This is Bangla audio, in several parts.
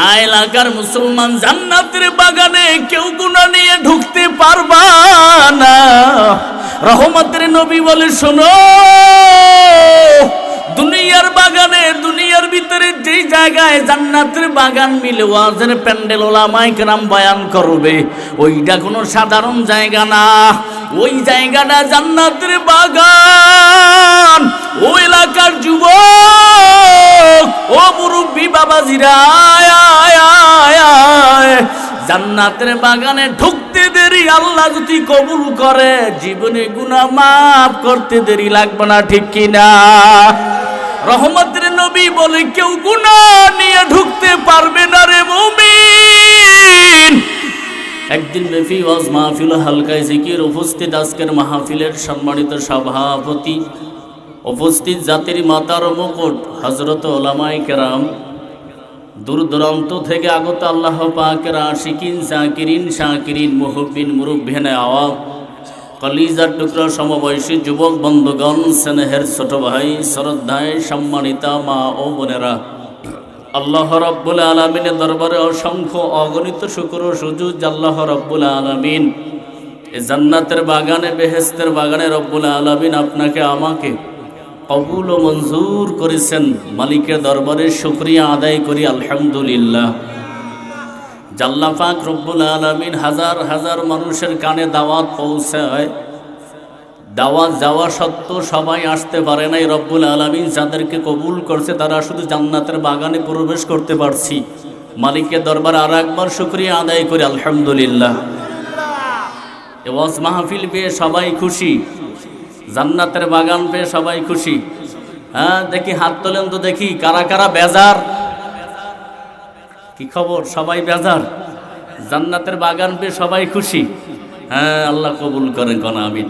আ এলাকার মুসলমান জান্নাতের বাগানে কেউ গুণা নিয়ে ঢুকতে পারবা না। রহমতের নবী বলে, শোনো দুনিয়ার বাগানে, দুনিয়ার ভিতরে যেই জায়গায় জান্নাতের বাগান মিলে ওয়াজের প্যান্ডেল ওলামাই কেরাম বয়ান করবে, ওইটা কোনো সাধারণ জায়গা না ওই জায়গাটা জান্নাতের বাগান ও এলাকার যুবক, ও মুরব্বী বাবাজিরা। জান্নাতের বাগানে ঢুকতে দেরি, আল্লাহ যদি কবুল করে, জীবনে গুনাহ মাফ করতে দেরি লাগবে না, ঠিক কিনা রহমতের নবী বলে, কেউ গুনাহ নিয়ে ঢুকতে পারবে না রে মুমিন। একদিন ব্যাপী ওয়াজ মাহফিল হালকায় জিকির, উপস্থিত আজকের মাহফিলের সম্মানিত সভাপতি, উপস্থিত জাতির মাতার মুকুট হজরত ওলামাই কেরাম দূর দূরান্ত থেকে আগত আল্লাহ পাকের আশিকিন জাকিরিন শাকিরিন, মুহব্বিন মুরব্বিন আওয়াম কলিজার টুকরা সমবয়সী যুবক বন্ধুগণ, স্নেহের ছোট ভাই, শ্রদ্ধায় সম্মানিতা মা ও বোনেরা, আল্লাহ রব্বুল আলমিনের দরবারে অসংখ্য অগণিত শুক্র সুজুজ আল্লাহ রব্বুল আলমিন, এ জান্নাতের বাগানে বেহেস্তের বাগানে রব্বুল আলমিন আপনাকে, আমাকে কবুল ও মঞ্জুর করেছেন। মালিকের দরবারে শুক্রিয়া আদায় করি, আলহামদুলিল্লাহ। জাল্লা পাক রব্বুল আলমিন হাজার হাজার মানুষের কানে দাওয়াত পৌঁছায়। দাওয়াত যাওয়া সত্ত্বেও সবাই আসতে পারে নাই রব্বুল আলমিন, যাদেরকে কবুল করছে তারা শুধু জান্নাতের বাগানে প্রবেশ করতে পারছি। মালিকের দরবার আর একবার শুক্রিয়া আদায় করি, আলহামদুলিল্লাহ। ওয়াজ মাহফিল পেয়ে সবাই খুশি। জান্নাতের বাগান পেয়ে সবাই খুশি। হ্যাঁ দেখি হাত তোলেন তো দেখি, কারা কারা বেজার? কি খবর? সবাই বেজার? জান্নাতের বাগান পেয়ে সবাই খুশি। হ্যাঁ আল্লাহ কবুল করেন কোন আমিন।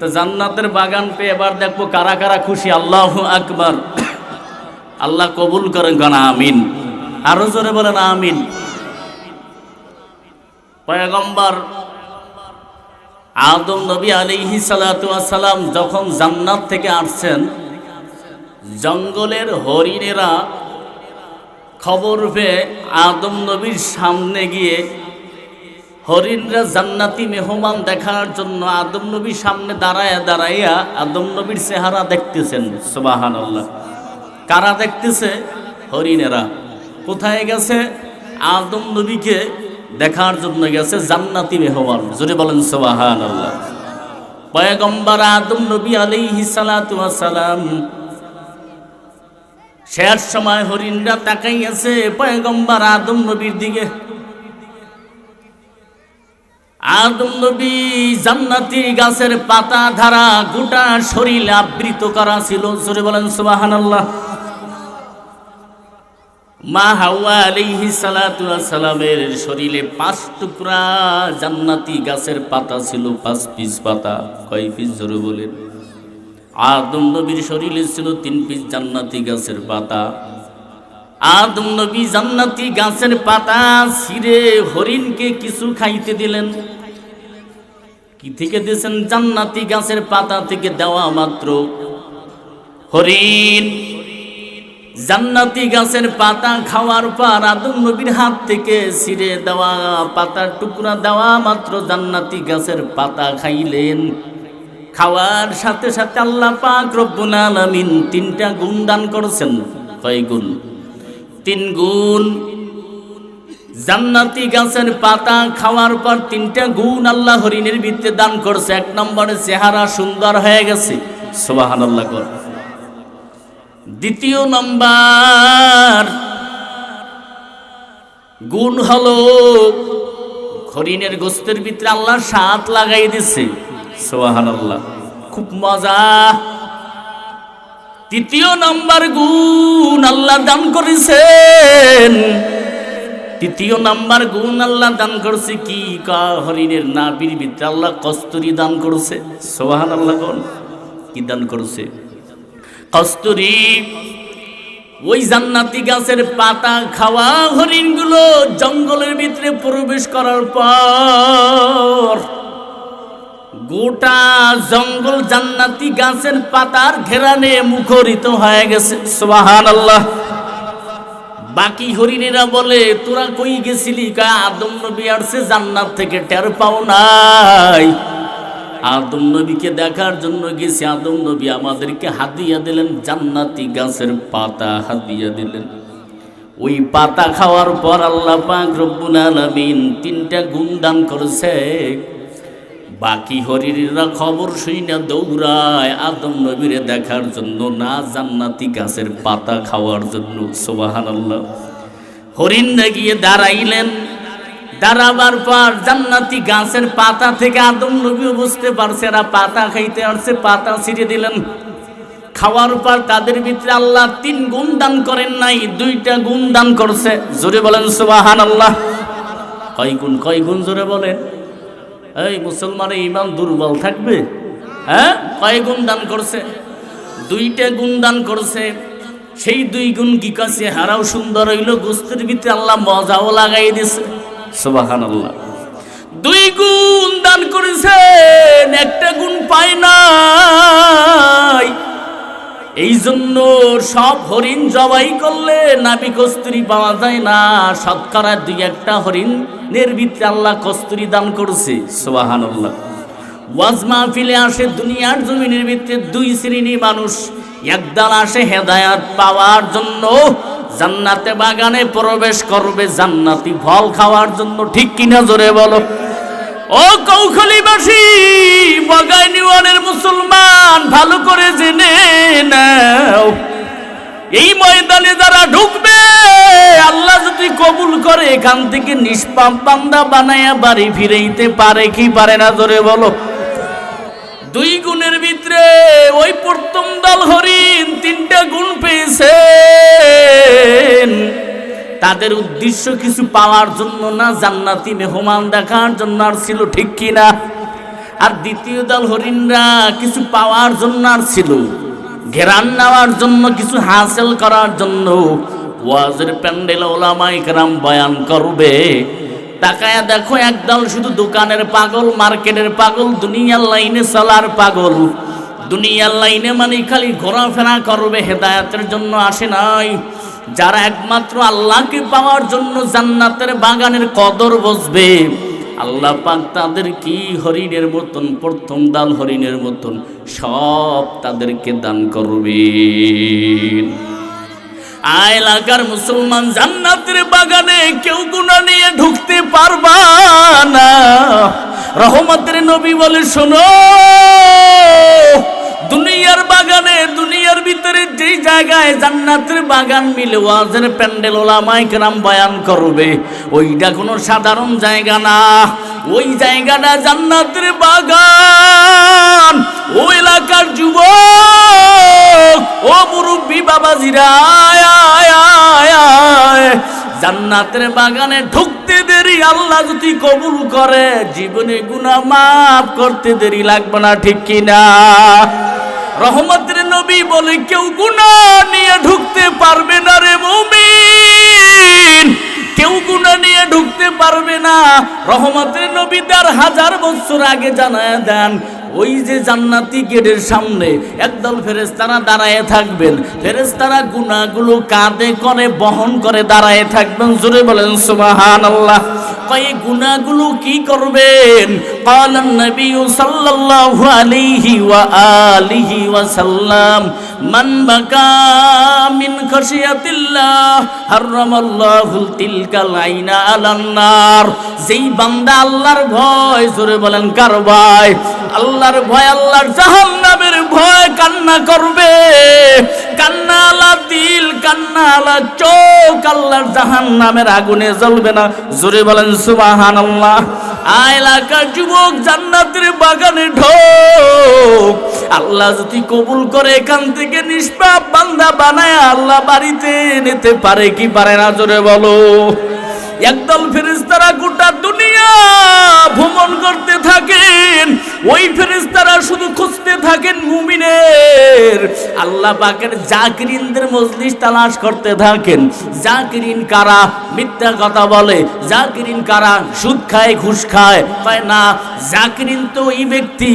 তো জান্নাতের বাগান পেয়ে এবার দেখব কারা কারা খুশি। আল্লাহ আকবার। আল্লাহ কবুল করেন কোন আমিন। আরও জোরে বলেন আমিন। পয়গম্বর আদম নবী আলিহি সালাম যখন জান্নাত থেকে আসছেন, জঙ্গলের হরিণেরা খবর পেয়ে আদম নবীর সামনে গিয়ে হরিণরা জান্নাতি মেহমান দেখার জন্য আদম নবীর সামনে দাঁড়ায় দাঁড়াইয়া আদম নবীর চেহারা দেখতেছেন সুবাহান আল্লাহ কারা দেখতেছে? হরিণেরা। কোথায় গেছে? আদম নবীকে দেখার জন্য গেছে জান্নাতি মেহমান। জোরে বলেন সুবাহান আল্লাহ পয়গম্বর আদম নবী আলাইহি সালাতু সালাম শেষ সময় হরিণরা তাকাইয়াছে পয়গম্বর আদম নবীর দিকে। আদম নবী জান্নাতি গাছের পাতা ধারা গোটা শরীর আবৃত করা ছিল। জোরে বলেন সুবহানাল্লাহ। মা হাওয়া সালাতু সালামের শরীরে পাঁচ টুকরা জান্নাতি গাছের পাতা ছিল, পাঁচ পিস পাতা। কয় পিস? জোরে বলেন। আদম নবীর শরীরে ছিল তিন পিস জান্নাতি গাছের পাতা। আদম নবী জান্নাতি গাছের পাতা ছিঁড়ে হরিণকে কিছু খাইতে দিলেন। কি থেকে দিয়েছেন? জান্নাতি গাছের পাতা থেকে দেওয়া মাত্র হরিণ। জান্নাতি গাছের পাতা খাওয়ার পর আদম নবীর হাত থেকে ছিঁড়ে দেওয়া পাতার টুকরা দেওয়া মাত্র জান্নাতি গাছের পাতা খাইলেন। খাওয়ার সাথে সাথে আল্লাহ পাক রব্বুল আলামিন তিনটা গুণ দান করেছেন। কয় গুণ? তিন গুণ। জান্নাতি গাছের পাতা খাওয়ার পর তিনটা গুণ আল্লাহ হরিণের ভিত্তে দান করছে। এক নম্বরে চেহারা সুন্দর হয়ে গেছে। সোবাহান আল্লাহ কর। দ্বিতীয় নম্বর। গুণ হলো হরিণের গোস্তের ভিতরে আল্লাহ সাত লাগাই দিছে। সোহান আল্লাহ খুব মজা। তৃতীয় নম্বর গুণ আল্লাহ দান করেছেন। তৃতীয় নাম্বার গুণ আল্লাহ দান করছে কি? কা হরিণের নাবির ভিতরে আল্লাহ কস্তুরি দান করছে। সোহান আল্লাহ কি দান করছে? কস্তুরি, ওই জান্নাতি গাছের পাতা খাওয়া হরিণগুলো জঙ্গলের ভিতরে প্রবেশ করার পর গোটা জঙ্গল জান্নাতি গাছের পাতার ঘেরানে মুখরিত হয়ে গেছে। সোহান আল্লাহ বাকি হরিণেরা বলে, তোরা কই গেছিলি কা? আদম নবী আসছে জান্নাত থেকে টের পাও নাই। আদম নবীকে দেখার জন্য গেছি। আদম নবী আমাদেরকে হাদিয়া দিলেন, জান্নাতি গাছের পাতা হাদিয়া দিলেন। ওই পাতা খাওয়ার পর আল্লাহ পাক রব্বুল আলামিন তিনটা গুণ দান করেছে। বাকি হরিণীরা খবর শুই না দৌড়ায় আদম নবীরে দেখার জন্য, না জান্নাতি গাছের পাতা খাওয়ার জন্য। সোবাহান আল্লাহ হরিণ গিয়ে দাঁড়াইলেন। দাঁড়াবার পর জান্নাতি গাছের পাতা থেকে আদম নবীও বুঝতে পারছে এরা পাতা খাইতে আসছে, পাতা ছিঁড়ে দিলেন। খাওয়ার পর তাদের ভিতরে আল্লাহ তিন গুণ দান করেন নাই, দুইটা গুণ দান করছে। জোরে বলেন সুবাহান আল্লাহ কয় গুণ কয় গুণ জোরে বলেন। এই মুসলমানের ইমান দুর্বল থাকবে? হ্যাঁ? কয় গুণ দান করছে? দুইটা গুণ দান করছে। সেই দুই গুণ কি কাছে হারাও সুন্দর হইল, গোস্তের ভিতরে আল্লাহ মজাও লাগাই দিছে। সুবাহান আল্লাহ দুই গুণ দান করেছেন, একটা গুণ পায় নাই। এই জন্য সব হরিণ জবাই করলে নাবি কস্তুরি পাওয়া যায় না। শতকরা দুই একটা হরিণের ভিতরে আল্লাহ কস্তুরি দান করছে সোহান আল্লাহ ওয়াজ মাহফিলে আসে দুনিয়ার জমিনের ভিতরে দুই শ্রেণি মানুষ। একদল আসে হেদায়াত পাওয়ার জন্য, জান্নাতে বাগানে প্রবেশ করবে জান্নাতি ফল খাওয়ার জন্য, ঠিক কিনা জোরে বলো? ও কৌখলিবাসী, বগাই নিওয়ানের মুসলমান, ভালো করে জেনে নাও। এই ময়দানে যারা ঢুকবে, আল্লাহ যদি কবুল করে, এখান থেকে নিষ্পাপ বান্দা বানায়া বাড়ি ফিরেইতে পারে কি পারে না ধরে বলো? দুই গুণের ভিতরে ওই প্রথম দল হরিণ তিনটা গুণ পেয়েছে তাদের উদ্দেশ্য কিছু পাওয়ার জন্য না, জান্নাতি মেহমান দেখার জন্য আর ছিল ঠিক কিনা? আর দ্বিতীয় দল হরিণরা কিছু পাওয়ার জন্য আর ছিল। ঘেরান নেওয়ার জন্য, কিছু হাসিল করার জন্য। ওয়াজের প্যান্ডেল ওলামাই কেরাম বয়ান করবে। তাকায়া দেখো একদল শুধু দোকানের পাগল, মার্কেটের পাগল, দুনিয়ার লাইনে চলার পাগল। দুনিয়ার লাইনে মানে খালি ঘোরাফেরা করবে, হেদায়াতের জন্য আসে নাই। যারা একমাত্র আল্লাহকে পাওয়ার জন্য জান্নাতের বাগানের কদর বসবে, আল্লাহ পাক তাদের কি হরিণের মতন, প্রথম দাল হরিণের মতন সব তাদেরকে দান করবেন। এলাকার মুসলমান জান্নাতের বাগানে কেউ গুণা নিয়ে ঢুকতে পারবা না। রহমতের নবী বলে, শোনো, দুনিয়ার বাগানে, দুনিয়ার ভিতরে যেই জায়গায় জান্নাতের বাগান মিলে ওয়াজের প্যান্ডেল ওলামাই কেরাম বয়ান করবে, ওইটা কোনো সাধারণ জায়গা না। ওই জায়গাটা জান্নাতের বাগান। ও এলাকার যুবক, ও মুরব্বী বাবাজিরা। জান্নাতের বাগানে ঢুকতে দেরি, আল্লাহ যদি কবুল করে, জীবনে গুনাহ মাফ করতে দেরি লাগবে না, ঠিক কিনা রহমতের নবী বলে কেউ গুণা নিয়ে ঢুকতে পারবে না রে মুমিন। কেউ গুণা নিয়ে ঢুকতে পারবে না। রহমতের নবী তার হাজার বছর আগে জানায় দেন, ওই যে জান্নাতি গেটের সামনে একদল ফেরেস্তারা দাঁড়ায় থাকবেন। ফেরেস্তারা গুণাগুলো কাঁধে করে, বহন করে দাঁড়ায় থাকবেন। জোরে বলেন সুবাহান আল্লাহ কয় গুনাগুলো কি করবেন? ক্বালান নবী সাল্লাল্লাহু আলাইহি ওয়া আলিহি ওয়া সাল্লাম মান বাকা মিন খাশিয়াতিল্লাহ, হারামাল্লাহু তিলকাল আইনা আলান নার। যেই বান্দা আল্লাহর ভয়, জোরে বলেন, কার ভয়? আল্লাহর ভয়, আল্লাহর জাহান্নামের ভয় কান্না করবে। কান্না আলা দিল কান্না আলা চোখ, আল্লাহর জাহান্নামের আগুনে জ্বলবে না। জোরে বলেন, সুবহানাল্লাহ। আয় এলাকার যুবক, জান্নাতের বাগানে ঢোক। আল্লাহ যদি কবুল করে, এখান থেকে নিষ্পাপ বান্দা বানায় আল্লাহ বাড়িতে নিতে পারে কি পারে না? জোরে বলো। একদল ফেরেস্তারা গোটা আল্লাহ পাকের জাকিরিনদের মজলিস তালাশ করতে থাকেন। জাকিরিন কারা? মিথ্যা কথা বলে। জাকিরিন কারা? সুদ খায়, ঘুষ খায়। পায় না, জাকিরিন তো ওই ব্যক্তি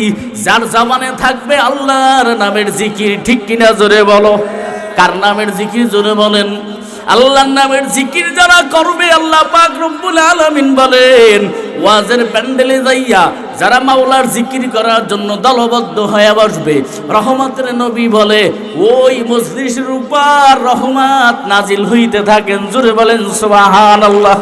যার জবানে থাকবে আল্লাহর নামের জিকির। ঠিক কিনা জোরে বলো? কার নামের জিকির জোরে বলেন? আল্লাহর নামের জিকির যারা করবে আল্লাহ পাক রব্বুল আলামিন বলেন, ওয়াজের প্যান্ডেলে যাইয়া যারা মাওলার জিকির করার জন্য দলবদ্ধ হয়ে বসবে, রহমতের নবী বলে, ওই মজলিসের রূপার রহমত নাজিল হইতে থাকেন। জুড়ে বলেন, সুবহানাল্লাহ।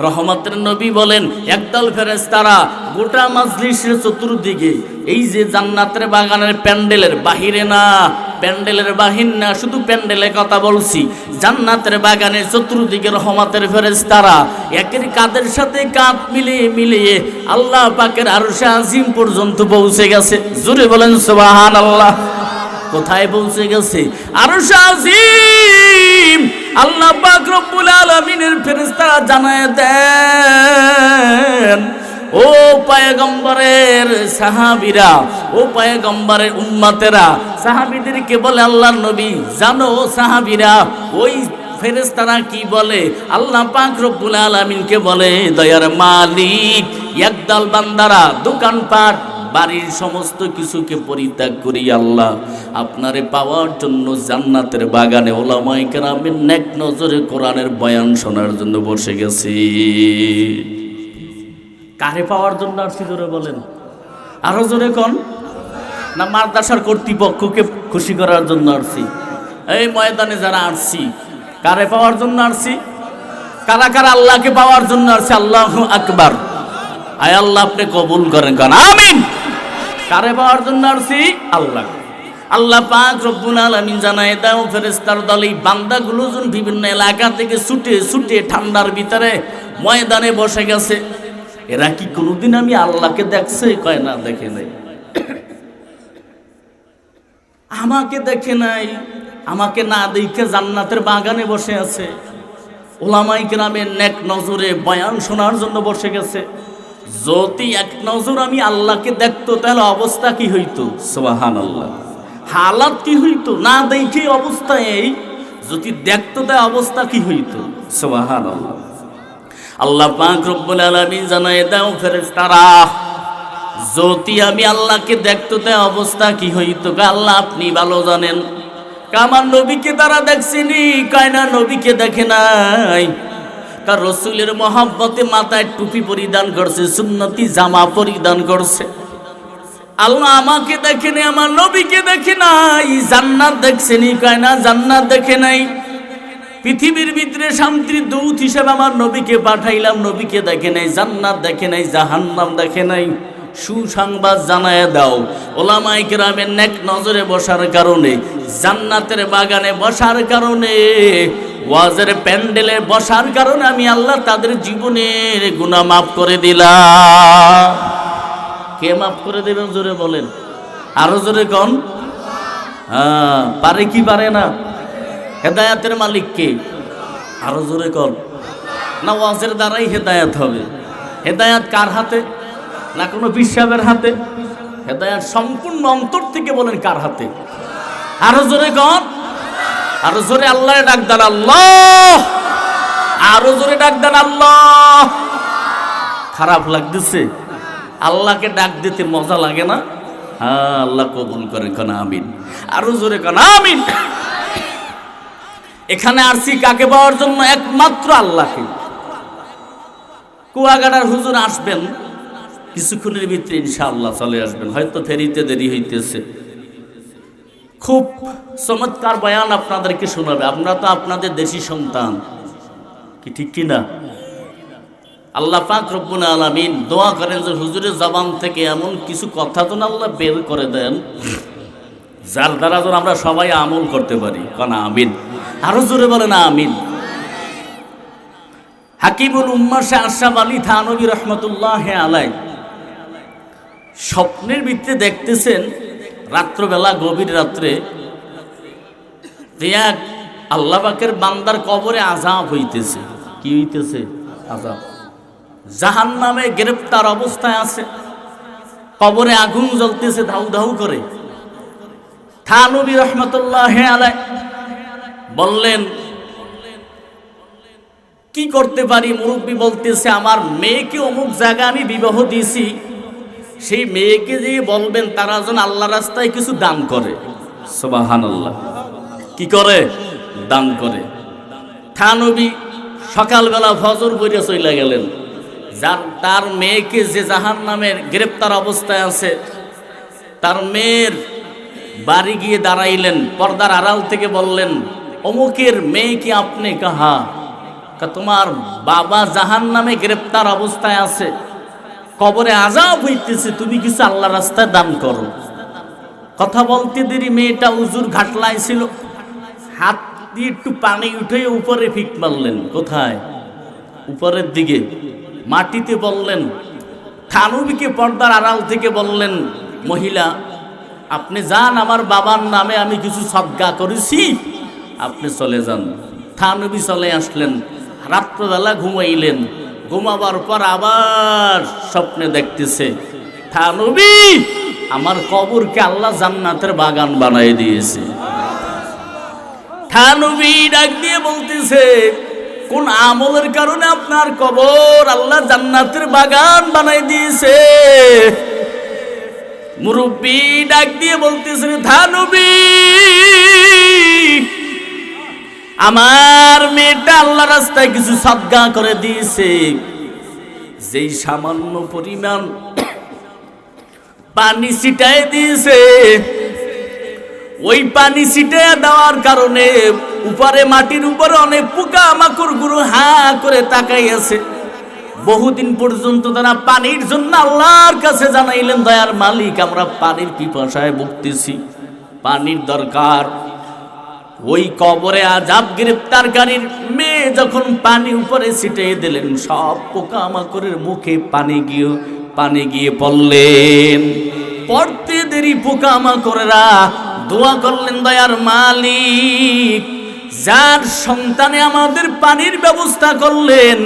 রহমতের নবী বলেন, একদল ফেরেশতারা গোটা মাজলিসের চতুর্দিকে, এই যে জান্নাতের বাগানের প্যান্ডেলের বাহিরে না, প্যান্ডেলের বাহির না, শুধু প্যান্ডেলের কথা বলছি, জান্নাতের বাগানের চতুর্দিকে রহমতের ফেরেশতারা, একের কাদের সাথে কাঁধ মিলিয়ে মিলিয়ে আল্লাহ পাকের আরশে আজিম পর্যন্ত পৌঁছে গেছে। জোরে বলেন, সুবহানাল্লাহ। কোথায় পৌঁছে গেছে? আরশে আজিম! আল্লাহ পাক রব্বুল আলামিনের ফেরেশতারা জানায় দেন, ও পায়গম্বরের সাহাবীরা, ও পায়গম্বরের উম্মতেরা, সাহাবীদেরকে বলে আল্লাহর নবী, জানো সাহাবীরা, ওই ফেরেস্তারা কি বলে? আল্লাহ পাক রব্বুল আলামিনকে বলে, দয়ার মালিক, একদল বান্দারা, দোকানপাট বাড়ির সমস্ত কিছুকে পরিত্যাগ করি আল্লাহ। আপনারে পাওয়ার জন্য জান্নাতের বাগানে ওলামাই কেরামের নেক নজরে কোরআনের বয়ান শোনার জন্য বসে গেছি। কারে পাওয়ার জন্য আসছি জোরে বলেন? আরও জোরে কন? না মাদ্রাসার কর্তৃপক্ষকে খুশি করার জন্য আসছি। এই ময়দানে যারা আসছি, কারে পাওয়ার জন্য আসছি? কারা কারা আল্লাহকে পাওয়ার জন্য আসছে? আল্লাহ আকবার। আয় আল্লাহ, আপনি কবুল করেন কারণ আমিন! কারে পাওয়ার জন্য আসছি আল্লাহ। আল্লাহ পাক রব্বুল আলামিন জানায় দাও, ফেরেশতার দল, এই বান্দাগুলো যখন বিভিন্ন এলাকা থেকে ছুটে ছুটে ঠান্ডার ভিতরে ময়দানে বসে গেছে। এরা কি কোনোদিন আমি আল্লাহকে দেখছে? কয় না, দেখে নাই। আমাকে দেখে নাই। আমাকে না দেখে জান্নাতের বাগানে বসে আছে। ওলামাই গ্রামের নেক নজরে বয়ান শোনার জন্য বসে গেছে। যদি এক নজর আমি আল্লাহকে দেখতো তাহলে অবস্থা কি হইতো? সোহান আল্লাহ হালাত কি হইতো? না দেখে অবস্থায় এই। যদি দেখতো তাই অবস্থা কি হইতো? সোহান আল্লাহ আল্লাহ পাক রব্বুল আলামিন জানায় দাও ফেরেশতারা যদি আমি আল্লাহকে দেখতো তাই অবস্থা কি হইতো? আল্লাহ আপনি ভালো জানেন। কা আমার নবীকে তারা দেখছেনি কায়না নবীকে দেখে নাই। তার রসুলের মহাব্বতে মাথায় টুপি পরিধান করছে, সুন্নতি জামা পরিধান করছে। আল্লাহ আমাকে দেখে নাই, আমার নবীকে দেখে নাই, জান্নাত দেখছেনি কয় না, জান্নাত দেখে নাই। পৃথিবীর ভিতরে শান্তির দূত হিসেবে আমার নবীকে পাঠাইলাম, নবীকে দেখে নাই, জান্নাত দেখে নাই, জাহান্নাম দেখে নাই। সুসংবাদ জানায় দাও ওলামাই গ্রামের নেক নজরে বসার কারণে, জান্নাতের বাগানে বসার কারণে ওয়াজের প্যান্ডেলে বসার কারণে আমি আল্লাহ তাদের জীবনের গুণা মাফ করে দিলাম। কে মাফ করে দেবেন জোরে বলেন? আরও জোরে কন? হ্যাঁ পারে কি পারে না? হেদায়াতের মালিক কে? আরও জোরে কর না, ওয়াজের দ্বারাই হেদায়াত হবে। হেদায়াত কার হাতে? না কোনো বিশ্বাবের হাতে? হেদায়াত সম্পূর্ণ অন্তর থেকে বলেন কার হাতে? আরও জোরে কর আরও জোরে আল্লাহ ডাক দেন, আল্লাহ! আরও জোরে ডাক দেন, আল্লাহ! খারাপ লাগতেছে। আল্লাহকে ডাক দিতে মজা লাগে না? হ্যাঁ আল্লাহ কবুল করে, কেন, আমিন। আরও জোরে কেন, আমিন! এখানে আসছি কাকে পাওয়ার জন্য? একমাত্র আল্লাহকে। কুয়াগাড়ার হুজুর আসবেন, কিছুক্ষণের ভিতরে ইনশাআল্লাহ চলে আসবেন। হয়তো ফেরিতে দেরি হইতেছে। খুব চমৎকার বয়ান আপনাদেরকে শোনাবে। আপনারা তো আপনাদের দেশি সন্তান। কি ঠিক কি না আল্লাহ পাক রব্বুল আলামিন দোয়া করেন যে, হুজুরের জবান থেকে এমন কিছু কথা তো না আল্লাহ বের করে দেন, যার দ্বারা যেন আমরা সবাই আমল করতে পারি। কারণ আমিন। আরও জোরে বলেন আমিন। হাকিমুল উম্মার শাহ আশরাফ আলী থানবী রহমতুল্লাহ আলাই স্বপ্নের ভিত্তিতে দেখতেছেন রাত্রবেলা, গভীর রাত্রে এক আল্লাহ পাকের বান্দার কবরে আজাব হইতেছে। কি হইতেছে? আজাব জাহান নামে গ্রেপ্তার অবস্থায় আছে। কবরে আগুন জ্বলতেছে, ধাউ ধাউ করে। থানবী রহমতুল্লাহ আলাই বললেন, কি করতে পারি? মুরব্বী বলতেছে, আমার মেয়েকে অমুক জায়গায় আমি বিবাহ দিয়েছি। সেই মেয়েকে যে বলবেন, তারা যেন আল্লাহ রাস্তায় কিছু দান করে। আল্লাহ কি করে? দান করে। থানবী সকালবেলা ফজর বইরে চলে গেলেন। যার তার মেয়েকে যে জাহান নামের গ্রেপ্তার অবস্থায় আছে, তার মেয়ের বাড়ি গিয়ে দাঁড়াইলেন, পর্দার আড়াল থেকে বললেন, অমুকের মেয়ে কি আপনি কাহা? তোমার বাবা জাহান নামে গ্রেপ্তার অবস্থায় আছে কবরে আজাব হইতেছে, তুমি কিছু আল্লাহ রাস্তায় দান করো। কথা বলতে দেরি, মেয়েটা উজুর ঘাটলায় ছিল। হাত দিয়ে একটু পানি উঠে উপরে ফিক মারলেন, কোথায়? উপরের দিকে। মাটিতে বললেন, থানুবিকে পর্দার আড়াল থেকে বললেন, মহিলা, আপনি যান, আমার বাবার নামে আমি কিছু সদ্গা করেছি, আপনি চলে যান। থানবি চলে আসলেন, রাত্রবেলা ঘুমাইলেন। ঘুমাবার পর আবার স্বপ্নে দেখতেছে থানবি আমার কবরকে আল্লাহ জান্নাতের বাগান বানাই দিয়েছে। থানবি ডাক দিয়ে বলতেছে, কোন আমলের কারণে আপনার কবর আল্লাহ জান্নাতের বাগান বানাই দিয়েছে? মুরব্বী ডাক দিয়ে বলতেছে থানবি আমার মেয়েটা আল্লাহ রাস্তায় কিছু সদ্গা করে দিয়েছে। যেই সামান্য পরিমাণ পানি ছিটায় দিয়েছে, ওই পানি ছিটে দেওয়ার কারণে উপরে মাটির উপরে অনেক পোকা মাকড় গুরু হা করে তাকাই আছে। বহুদিন পর্যন্ত তারা পানির জন্য আল্লাহর কাছে জানাইলেন, দয়ার মালিক, আমরা পানির পিপাসায় ভুগতেছি। পানির দরকার ওই কবরে আজাব গ্রেপ্তারকারীর মেয়ে যখন পানি উপরে ছিটিয়ে দিলেন, সব পোকা মাকড়ের মুখে পানি গিয়ে পানি গিয়ে পড়লেন পড়তে দেরি পোকা মাকড়েরা দোয়া করলেন দয়ার মালিক। যার সন্তানে আমাদের পানির ব্যবস্থা করলেন,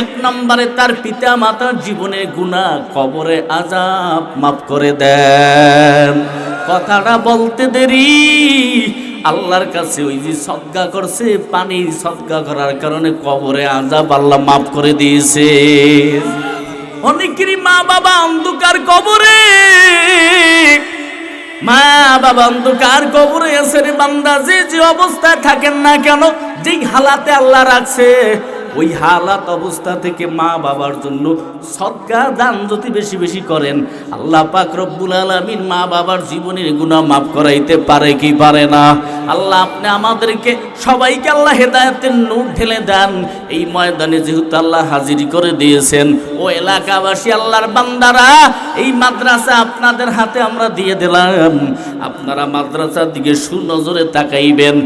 এক নম্বরে তার পিতা মাতার জীবনে গুণা কবরে আজাব মাফ করে দেন। কথাটা বলতে দেরি আল্লাহর কাছে ওই যে সদ্গা করছে পানি সদ্গা করার কারণে কবরে আজাব আল্লাহ মাফ করে দিয়েছে। অনেকেরই মা বাবা অন্ধকার কবরে। মা বাবা অন্ধকার কবরে আছে রে বান্দা, যে যে অবস্থায় থাকেন না কেন, যেই হালাতে আল্লাহ রাখছে ওই হালাত অবস্থা থেকে মা বাবার জন্য সদ্গা দান যদি বেশি বেশি করেন, আল্লাহ পাক রব্বুল আলামিন মা বাবার জীবনের গুনাহ মাফ করাইতে পারে কি পারে না? আল্লাহ আপনি আমাদেরকে সবাইকে আল্লাহ হেদায়েতের নূর ঢেলে দেন। এই ময়দানে যেহেতু আল্লাহ হাজির করে দিয়েছেন, ও এলাকাবাসী, আল্লাহর বান্দারা, এই মাদ্রাসা আপনাদের হাতে আমরা দিয়ে দিলাম। আপনারা মাদ্রাসার দিকে সুনজরে তাকাইবেন।